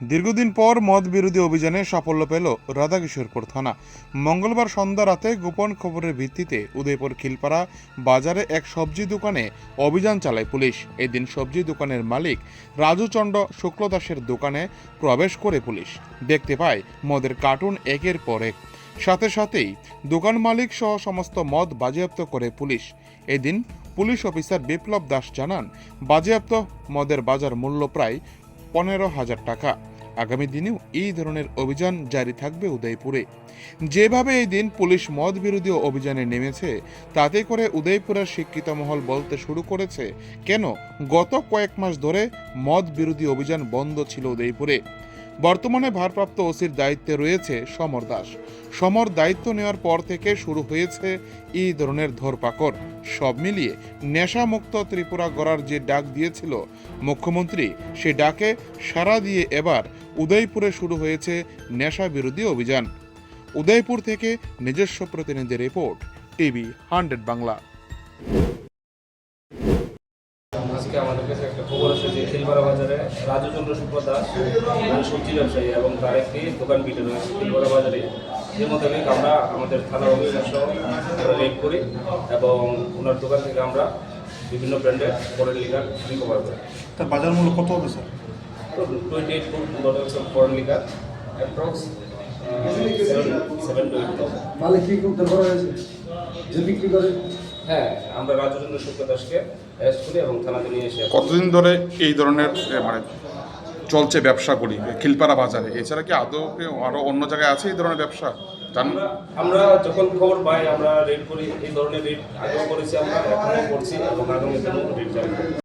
দীর্ঘদিন পর মদ বিরোধী অভিযানে সাফল্য পেল রাধাকিশোরপুর থানা। মঙ্গলবার সন্ধ্যা রাতে গোপন খবরের ভিত্তিতে উদয়পুর খিলপাড়া বাজারে এক সবজি দোকানে অভিযান চালায় পুলিশ। এদিন সবজি দোকানের মালিক রাজুচন্দ্র শুক্লদাসের দোকানে প্রবেশ করে পুলিশ। দেখতে পায়, মদের কার্টুন একের পর এক। সাথে সাথেই দোকান মালিক সহ সমস্ত মদ বাজেয়াপ্ত করে পুলিশ। এদিন পুলিশ অফিসার বিপ্লব দাস জানান, বাজেয়াপ্ত মদের বাজার মূল্য প্রায় পনেরো হাজার টাকা। আগামী দিনেও এই ধরনের অভিযান জারি থাকবে উদয়পুরে। যেভাবে এই দিন পুলিশ মদ বিরোধী অভিযানে নেমেছে, তাতে করে উদয়পুরের শিক্ষিত মহল বলতে শুরু করেছে, কেন গত কয়েক মাস ধরে মদ বিরোধী অভিযান বন্ধ ছিল উদয়পুরে। বর্তমানে ভারপ্রাপ্ত ওসির দায়িত্বে রয়েছে সমর দাস। সমর দায়িত্ব নেওয়ার পর থেকে শুরু হয়েছে এই ধরনের ধরপাকড়। সব মিলিয়ে নেশামুক্ত ত্রিপুরা গড়ার যে ডাক দিয়েছিল মুখ্যমন্ত্রী, সে ডাকে সাড়া দিয়ে এবার উদয়পুরে শুরু হয়েছে নেশা বিরোধী অভিযান। উদয়পুর থেকে নিজস্ব প্রতিনিধি রিপোর্ট, টিভি হান্ড্রেড বাংলা। আজকে আমাদের কাছে একটা খবর আছে যে খিলপাড়া বাজারে রাজুচন্দ্র শুক্ল দাস উনি সবজি ব্যবসায়ী এবং তার একটি দোকান পিটে রয়েছে খিলপাড়া বাজারে। এর মোতাবেক আমরা আমাদের থানা অফিসার সহ রেড করি এবং ওনার দোকান থেকে আমরা বিভিন্ন ব্র্যান্ডের ফরেন লিগার রিকভার করি তার বাজার মূল্য কত হবে স্যার? তো twenty eight foot bottles of foreign liquor approx seven two eight thousand মালিক কি করতে করা হয়েছে? যে বিক্রি করে? হ্যাঁ আমরা রাজুচন্দ্র শুক্ল দাসকে অ্যারেস্ট এবং থানাতে নিয়ে এসে কতদিন ধরে এই ধরনের মানে চলছে ব্যবসাগুলি খিলপাড়া বাজারে? এছাড়া কি আদৌ কি আরও অন্য জায়গায় আছে এই ধরনের ব্যবসা? আমরা আমরা যখন খবর পাই আমরা রেড করি এই ধরনের রেড আগেও করেছি আমরা এখনও করছি এবং আগামী রেড